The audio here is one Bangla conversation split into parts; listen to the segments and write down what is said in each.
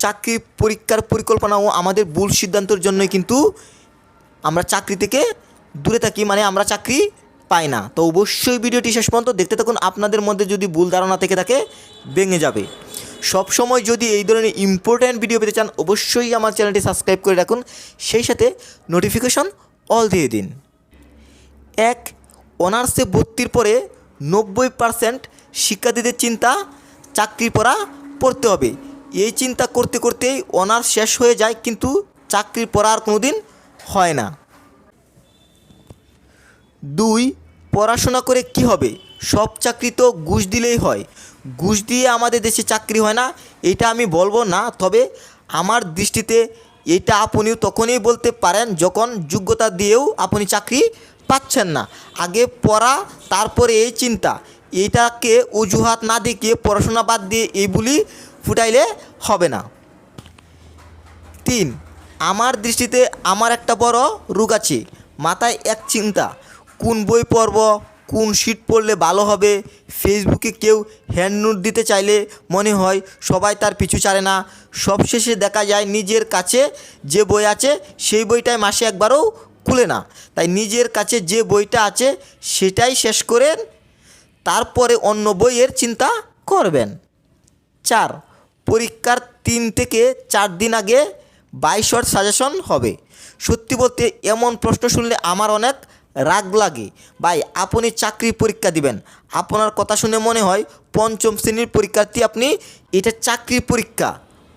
চাকরি পরীক্ষার পরিকল্পনা ও আমাদের ভুল সিদ্ধান্তের জন্যই কিন্তু আমরা চাকরি থেকে দূরে থাকি মানে আমরা চাকরি পাই না। তো অবশ্যই ভিডিওটি শেষ পর্যন্ত দেখতে থাকুন। আপনাদের মধ্যে যদি ভুল ধারণা থেকে থাকে, ভেঙে যাবে। সবসময় যদি এই ধরনের ইম্পর্ট্যান্ট ভিডিও পেতে চান, অবশ্যই আমার চ্যানেলটি সাবস্ক্রাইব করে রাখুন। সেই সাথে নোটিফিকেশন অল দিয়ে দিন। এক, অনার্সে ভর্তির পরে নব্বই পারসেন্ট শিক্ষার্থীদের চিন্তা, চাকরি পড়া পড়তে হবে। এই চিন্তা করতে করতেই অনার্স শেষ হয়ে যায়, কিন্তু চাকরি পড়া আর কোনো দিন হয় না। দুই, পড়াশোনা করে কি হবে? সব চাকরি তো ঘুষ দিলেই হয়। ঘুষ দিয়ে আমাদের দেশে চাকরি হয় না, এটা আমি বলব না, তবে আমার দৃষ্টিতে এটা আপনিও তখনই বলতে পারেন যখন যোগ্যতা দিয়েও আপনি চাকরি পাচ্ছেন না। আগে পড়া, তারপরে এই চিন্তা। এটাকে অজুহাত না দেখিয়ে পড়াশোনা বাদ দিয়ে এইগুলি ফুটাইলে হবে না। তিন, আমার দৃষ্টিতে আমার একটা বড় রোগ আছে, মাথায় এক চিন্তা, কোন বই পড়ব, কোন শীট পড়লে ভালো হবে ফেসবুকে কেউ হ্যান্ড নোট দিতে চাইলে মনে হয় সবাই তার পিছু ছাড়ে না। সবশেষে দেখা যায় নিজের কাছে যে বই আছে, সেই বইটাই মাসে একবারও খুলে না। তাই নিজের কাছে যে বইটা আছে, সেটাই শেষ করেন, তারপরে অন্য বইয়ের চিন্তা করবেন। চার পরীক্ষার তিন থেকে চার দিন আগে বাই শর্ট সাজেশন হবে। সত্যি বলতে এমন প্রশ্ন শুনলে আমার অনেক রাগ লাগে। ভাই, আপনি চাকরি পরীক্ষা দিবেন। আপনার কথা শুনে মনে হয় পঞ্চম শ্রেণির পরীক্ষার্থী আপনি। এটা চাকরি পরীক্ষা।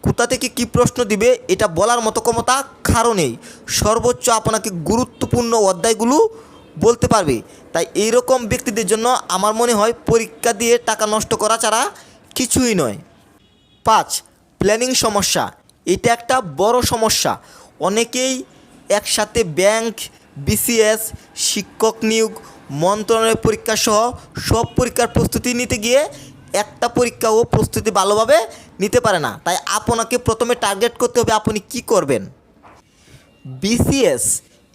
কোথা থেকে কি প্রশ্ন দিবে এটা বলার মতো ক্ষমতা কারও নেই। সর্বোচ্চ আপনাকে গুরুত্বপূর্ণ অধ্যায়গুলো বলতে পারবে। তাই এইরকম ব্যক্তিদের জন্য আমার মনে হয় পরীক্ষা দিয়ে টাকা নষ্ট করা ছাড়া কিছুই নয়। পাঁচ প্ল্যানিং সমস্যা। এটা একটা বড় সমস্যা। অনেকেই একসাথে ব্যাংক বিসিএস শিক্ষক নিয়োগ মন্ত্রণালয়ের পরীক্ষা সহ সব পরীক্ষার প্রস্তুতি নিতে গিয়ে একটা পরীক্ষা ও প্রস্তুতি ভালোভাবে নিতে পারে না। তাই আপনাকে প্রথমে টার্গেট করতে হবে আপনি কি করবেন। বিসিএস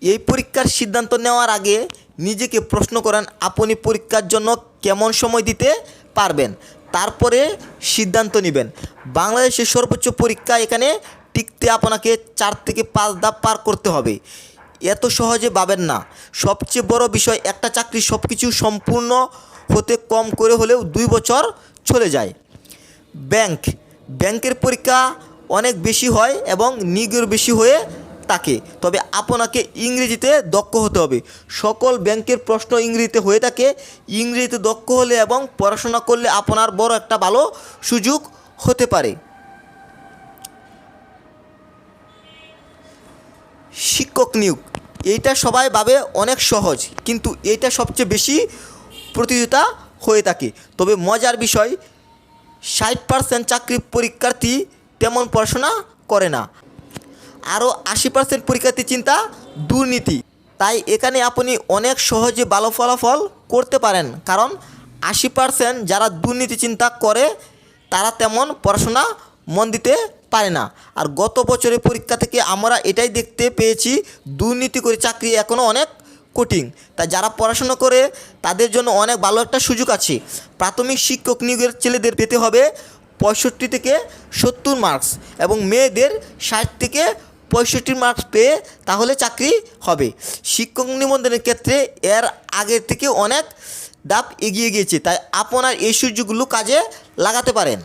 এই পরীক্ষার সিদ্ধান্ত নেওয়ার আগে নিজেকে প্রশ্ন করেন, আপনি পরীক্ষার জন্য কেমন সময় দিতে পারবেন। তারপরে সিদ্ধান্ত নেবেন। বাংলাদেশের সর্বোচ্চ পরীক্ষা এখানে টিকতে আপনাকে চার থেকে পাঁচ ধাপ পার করতে হবে। এত সহজে পাবেন না। সবচেয়ে বড় বিষয়, একটা চাকরি সব কিছু সম্পূর্ণ হতে কম করে হলেও দুই বছর চলে যায়। ব্যাংক, ব্যাংকের পরীক্ষা অনেক বেশি হয় এবং নিয়োগের বেশি হয়ে থাকে তবে আপনাকে ইংরেজিতে দক্ষ হতে হবে। সকল ব্যাংকের প্রশ্ন ইংরেজিতে হয়ে থাকে। ইংরেজিতে দক্ষ হলে এবং পড়াশোনা করলে আপনার বড় একটা ভালো সুযোগ হতে পারে। শিক্ষক নিয়োগ, এইটা সবাই ভাবে অনেক সহজ, কিন্তু এইটা সবচেয়ে বেশি প্রতিযোগিতা হয়ে থাকে। তবে মজার বিষয়, ষাট পার্সেন্ট চাকরি পরীক্ষার্থী তেমন পড়াশোনা করে না। আরও আশি পার্সেন্ট পরীক্ষার্থী চিন্তা দুর্নীতি। তাই এখানে আপনি অনেক সহজে ভালো ফলাফল করতে পারেন। কারণ আশি পার্সেন্ট যারা দুর্নীতি চিন্তা করে, তারা তেমন পড়াশোনা মন দিতে পারে না। আর গত বছরের পরীক্ষা থেকে আমরা এটাই দেখতে পেয়েছি, দুর্নীতি করে চাকরি এখনও অনেক কঠিন। তাই যারা পড়াশোনা করে, তাদের জন্য অনেক ভালো একটা সুযোগ আছে। প্রাথমিক শিক্ষক নিয়োগের ছেলেদের পেতে হবে পঁয়ষট্টি থেকে সত্তর মার্কস এবং মেয়েদের ষাট থেকে পঁয়ষট্টি মার্কস পেয়ে তাহলে চাকরি হবে। শিক্ষক নিবন্ধনের ক্ষেত্রে এর আগের থেকে অনেক ধাপ এগিয়ে গিয়েছে, তাই আপনার এই সুযোগগুলো কাজে লাগাতে পারেন।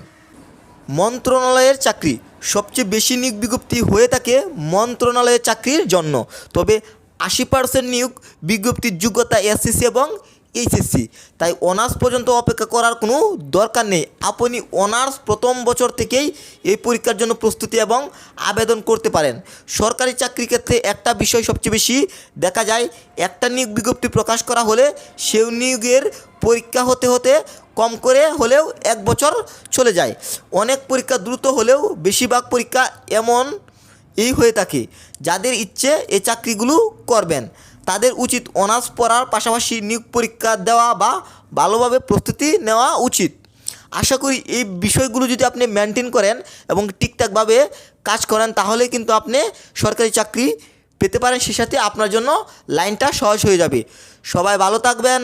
মন্ত্রণালয়ের চাকরি, সবচেয়ে বেশি নিয়োগ বিজ্ঞপ্তি হয়ে থাকে মন্ত্রণালয়ের চাকরির জন্য। তবে আশি পার্সেন্ট নিয়োগ বিজ্ঞপ্তির যোগ্যতা এসএসসি এবং এইচএসসি তাই অনার্স পর্যন্ত অপেক্ষা করার কোনো দরকার নেই। আপনি অনার্স প্রথম বছর থেকেই এই পরীক্ষার জন্য প্রস্তুতি এবং আবেদন করতে পারেন। সরকারি চাকরির ক্ষেত্রে একটা বিষয় সবচেয়ে বেশি দেখা যায়, একটা নিয়োগ বিজ্ঞপ্তি প্রকাশ করা হলে সেই নিয়োগের পরীক্ষা হতে হতে কম করে হলেও এক বছর চলে যায়। অনেক পরীক্ষা দ্রুত হলেও বেশিরভাগ পরীক্ষা এমন এই হয়ে থাকে। যাদের ইচ্ছে এই চাকরিগুলো করবেন। তাদের উচিত অনার্স পড়ার পাশাপাশি নিয়োগ পরীক্ষা দেওয়া বা ভালোভাবে প্রস্তুতি নেওয়া উচিত। আশা করি এই বিষয়গুলো যদি আপনি মেনটেন করেন এবং ঠিকঠাকভাবে কাজ করেন, তাহলে কিন্তু আপনি সরকারি চাকরি পেতে পারেন। সে সাথে আপনার জন্য লাইনটা সহজ হয়ে যাবে। সবাই ভালো থাকবেন।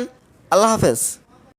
আল্লাহ হাফেজ।